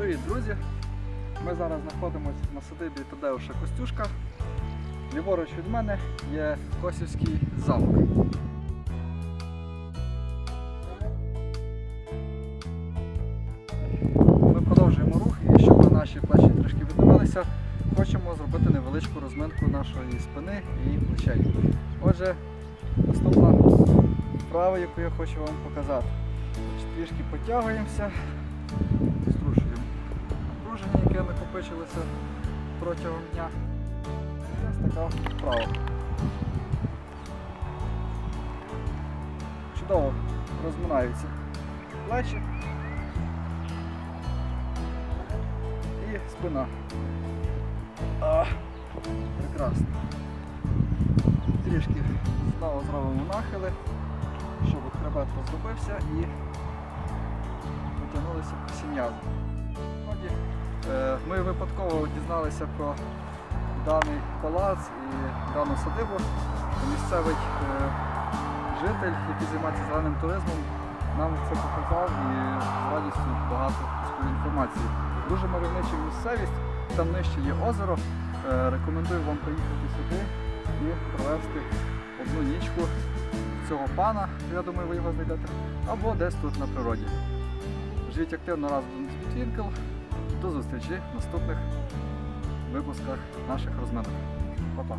Привіт, друзі! Ми зараз знаходимося на садибі Тадеуша Костюшка. Ліворуч від мене є Косівський замок. Ми продовжуємо рух і щоб наші плечі трішки відновилися, хочемо зробити невеличку розминку нашої спини і плечей. Отже, наступна вправа, яку я хочу вам показати. Трішки потягуємося, яке накопичилося протягом дня. І ось така вправа. Чудово розминаються плечі і спина. Прекрасно. Трішки знову зробимо нахили, щоб хребет розробився і потягнулися всі м'язи. Ми випадково дізналися про даний палац і дану садибу. Місцевий е, житель, який займається зеленим туризмом, нам це показав і з радістю багато інформації. Дуже мальовнича місцевість, там нижче є озеро. Е, Рекомендую вам приїхати сюди і провести одну нічку цього пана, я думаю, ви його знайдете, або десь тут на природі. Живіть активно разом з Бітвінкл. До зустрічі в наступних випусках наших розминок. Па-па!